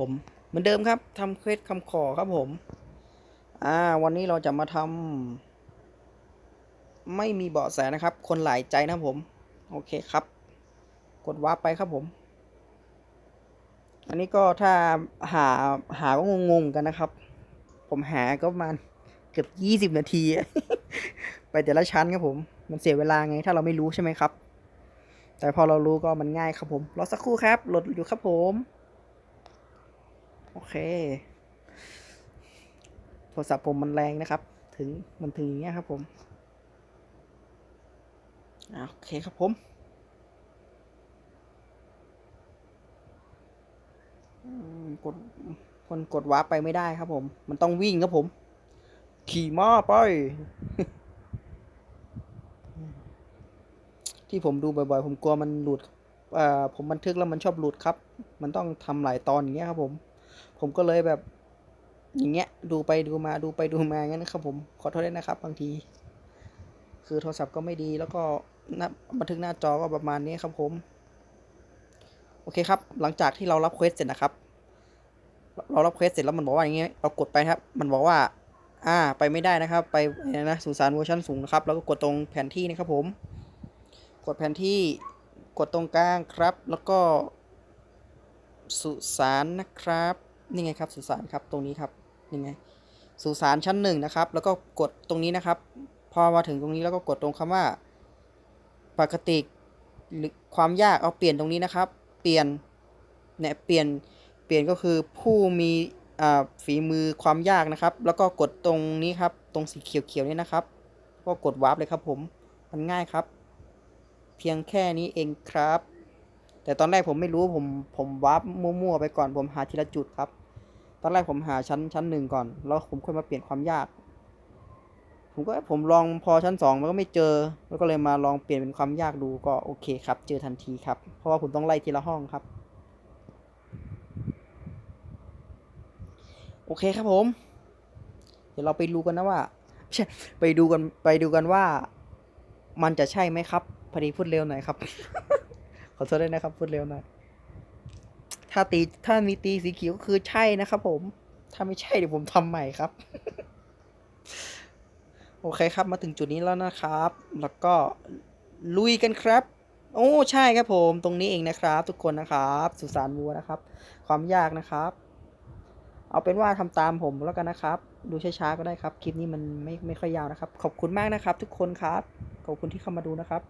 ผมเหมือนเดิมครับทำเควสคำขอครับผม อ่า วันนี้เราจะมาทำไม่มีเบาะแสนะครับ คนหลายใจนะผม โอเคครับ กดว้าไปครับผม อันนี้ก็ถ้าหาหาก็งงๆกันนะครับ ผมหาก็ประมาณเกือบยี่สิบนาที ไปแต่ละชั้นครับผม มันเสียเวลาไง ถ้าเราไม่รู้ใช่ไหมครับ แต่พอเรารู้ก็มันง่ายครับผม รอสักครู่ครับโหลดอยู่ครับผม เค โทรศัพท์ผมมันแรงนะครับ ถึงมันถึงอย่างเงี้ยครับผมโอเคครับผมอืมกดคนกดวาร์ปไปไม่ได้ครับผม มันต้องวิ่งครับผม ขี่ม้าไป ที่ผมดูบ่อยๆ ผมกลัวมันหลุด เอ่อ ผมบันทึกแล้วมันชอบหลุดครับ มันต้องทำหลายตอนอย่างเงี้ยครับผม ผมก็เลยแบบ อย่างเงี้ย ดูไปดูมาดูไปดูมางั้นครับผมขอโทษด้วยนะครับ บางที คือโทรศัพท์ก็ไม่ดีแล้วก็นบันทึกหน้าจอก็ประมาณนี้ครับผม โอเคครับ หลังจากที่เรารับเควสเสร็จนะครับ เรารับเควสเสร็จแล้วมันบอกว่าอย่างเงี้ยเรากดไปครับ มันบอกว่า อ่า ไปไม่ได้นะครับ ไปอะไรนะสุสานเวอร์ชันสูงนะครับแล้วก็กดตรงแผนที่นะครับผม กดแผนที่กดตรงกลางครับ แล้วก็สุสานนะครับ นี่ไงครับสุสานครับตรงนี้ครับนี่ไงสุสานชั้นหนึ่งนะครับ แล้วก็กดตรงนี้นะครับ พอมาถึงตรงนี้แล้วก็กดตรงคำว่า ปกติหรือความยากเอาเปลี่ยนตรงนี้นะครับ เปลี่ยนเนี่ยเปลี่ยนเปลี่ยนก็คือผู้มีฝีมือความยากนะครับ แล้วก็กดตรงนี้ครับ ตรงสีเขียวๆนี่นะครับ ก็กดวาร์ปเลยครับผมมันง่ายครับ เพียงแค่นี้เองครับ แต่ตอนแรกผมไม่รู้ผมผมวาร์ปมั่วๆไปก่อนผมหาทีละจุดครับ ตอนแรกผมหาชั้นชั้นหนึ่งก่อน แล้วผมค่อยมาเปลี่ยนความยาก ผมก็ผมลองพอชั้นสองมันก็ไม่เจอ แล้วก็เลยมาลองเปลี่ยนเป็นความยากดูก็โอเคครับ เจอทันทีครับ เพราะว่าผมต้องไล่ทีละห้องครับ โอเคครับผม เดี๋ยวเราไปดูกันนะว่าไม่ใช่ไปดูกันไปดูกันว่า มันจะใช่ไหมครับพอดีพูดเร็วหน่อยครับ ขอโทษด้วยนะครับพูดเร็วหน่อย ถ้าตีถ้ามีตีสีเขียวก็คือใช่นะครับผม ถ้าไม่ใช่เดี๋ยวผมทำใหม่ครับ โอเคครับมาถึงจุดนี้แล้วนะครับ แล้วก็ลุยกันครับ โอ้ใช่ครับผม ตรงนี้เองนะครับ ทุกคนนะครับ สุสานวัวนะครับ ความยากนะครับ เอาเป็นว่าทำตามผมแล้วกันนะครับ ดูช้าๆก็ได้ครับ คลิปนี้มันไม่ไม่ค่อยยาวนะครับ ขอบคุณมากนะครับ ทุกคนครับ ขอบคุณที่เข้ามาดูนะครับ